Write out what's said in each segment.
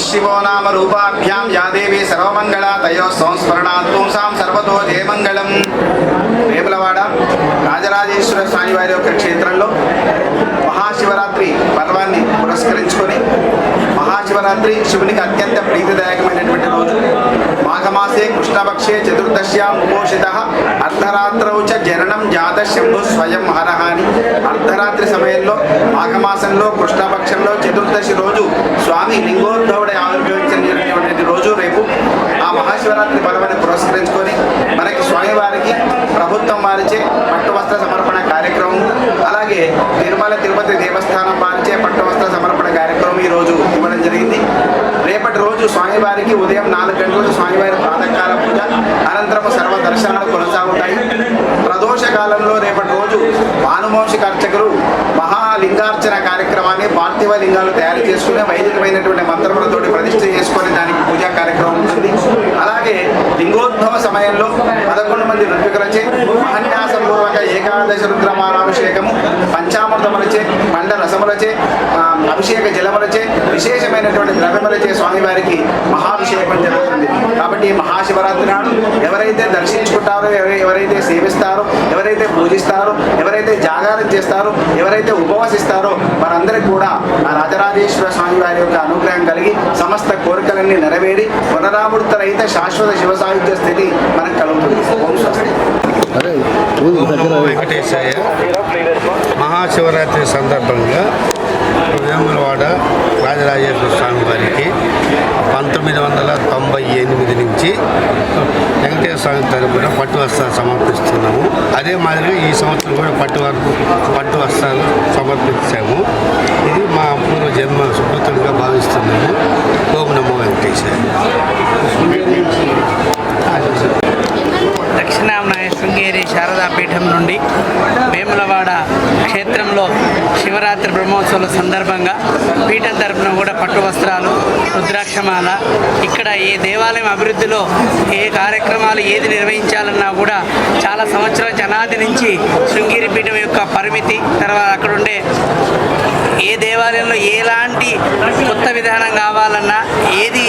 శివో నామ రూపాభ్యాం యాదేవి సర్వమంగళ తయో సంస్మరణాత్ పుంసాం సర్వతో జయమంగళం వేములవాడ రాజరాజేశ్వర స్వామి వారి యొక్క క్షేత్రంలో మహాశివరాత్రి పర్వాన్ని పురస్కరించుకొని మహాశివరాత్రి శివునికి అత్యంత ప్రీతిదాయకమైనటువంటి రోజు. మాఘమాసే కృష్ణపక్షే చతుర్దశ్యాం ఉపోషిత అర్ధరాత్రౌ చ జరణం జాత శంభు స్వయం హరహ అని అర్ధరాత్రి సమయంలో మాఘమాసంలో కృష్ణపక్షంలో చతుర్దశి రోజు స్వామి లింగో ఆవిర్భవించినటువంటి రోజు రేపు ఆ మహాశివరాత్రి పర్వాన్ని పురస్కరించుకొని మనకి స్వామివారికి ప్రభుత్వం వారిచే పట్టు వస్త్ర సమర్పణ కార్యక్రమం అలాగే తిరుమల తిరుపతి దేవస్థానం వారిచే పట్టు వస్త్ర సమర్పణ కార్యక్రమం ఈ రోజు ఇవ్వడం జరిగింది. రేపటి రోజు స్వామివారికి ఉదయం నాలుగు గంటలకు స్వామివారి ప్రాతకాల పూజ అనంతరం సర్వ దర్శనాలు కొనసాగుతాయి. ప్రదోష కాలంలో రేపటి రోజు భానుమోషిక అర్చకులు మహాలింగార్చన కార్యక్రమాన్ని పార్థివ లింగాలు తయారు చేసుకుని వైదికమైనటువంటి మంత్రములతోటి ప్రతిష్ఠ చేసుకొని దానికి పూజా లింగోద్భవ సమయంలో పదకొండు మంది ఋత్వికులచే మహన్యాసపూర్వక ఏకాదశ రుద్రమాలాభిషేకము పంచామృతములచే పండ రసములచే అభిషేక జలములచే విశేషమైనటువంటి ద్రవ్యములచే స్వామివారికి మహాభిషేకం జరుగుతుంది. కాబట్టి ఈ మహాశివరాత్రి నాడు ఎవరైతే దర్శించుకుంటారో ఎవరై- ఎవరైతే సేవిస్తారో ఎవరైతే పూజిస్తారో ఎవరైతే జాగారం చేస్తారో ఎవరైతే ఉపవసిస్తారో వారందరికీ కూడా ఆ రాజరాజేశ్వర స్వామి వారి యొక్క కోరికలన్నీ నెరవేరి పునరావృత రహిత శాశ్వత శివ సాహిత్య స్థితి మనకు కలుగుతుంది. వెంకటేశాయ. మహాశివరాత్రి సందర్భంగా వేములవాడ రాజరాజేశ్వర స్వామి వారికి పంతొమ్మిది వందల తొంభై ఎనిమిది నుంచి వెంకటేశ్వర స్వామి తరపున పట్టు వస్త్రాలు సమర్పిస్తున్నాము. అదే మాదిరిగా ఈ సంవత్సరం కూడా పట్టు వరకు పట్టు వస్త్రాలు సమర్పించాము. వేములవాడ క్షేత్రంలో శివరాత్రి బ్రహ్మోత్సవాల సందర్భంగా పీఠం తరపున కూడా పట్టు వస్త్రాలు రుద్రాక్షమాల ఇక్కడ ఏ దేవాలయం అభివృద్ధిలో ఏ కార్యక్రమాలు ఏది నిర్వహించాలన్నా కూడా చాలా సంవత్సరాల జనాది నుంచి శృంగేరి పీఠం యొక్క పరిమితి తర్వాత అక్కడ ఉండే ఏ దేవాలయంలో ఎలాంటి కొత్త విధానం కావాలన్నా ఏది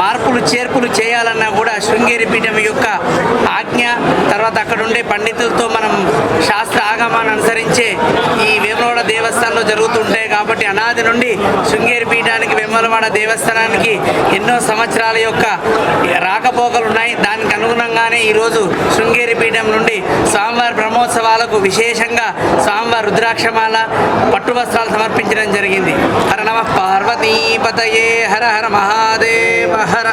మార్పులు చేర్పులు చేయాలన్నా కూడా శృంగేరి పీఠం యొక్క ఆజ్ఞ తర్వాత అక్కడుండే పండితులతో మనం శాస్త్ర ఆగమాన్ని అనుసరించే ఈ వేములవాడ దేవస్థానంలో జరుగుతుంటాయి కాబట్టి అనాది నుండి శృంగేరి పీఠానికి వెమ్మలవాడ దేవస్థానానికి ఎన్నో సంవత్సరాల యొక్క రాకపోకలు ఉన్నాయి. దానికి అనుగుణంగానే ఈరోజు శృంగేరి పీఠం నుండి స్వామివారి బ్రహ్మోత్సవాలకు విశేషంగా స్వామివారి రుద్రాక్షమాల పట్టు వస్త్రాలు సమర్పించడం జరిగింది. హర నమ పార్వతీపతయే హర హర మహాదేవ హర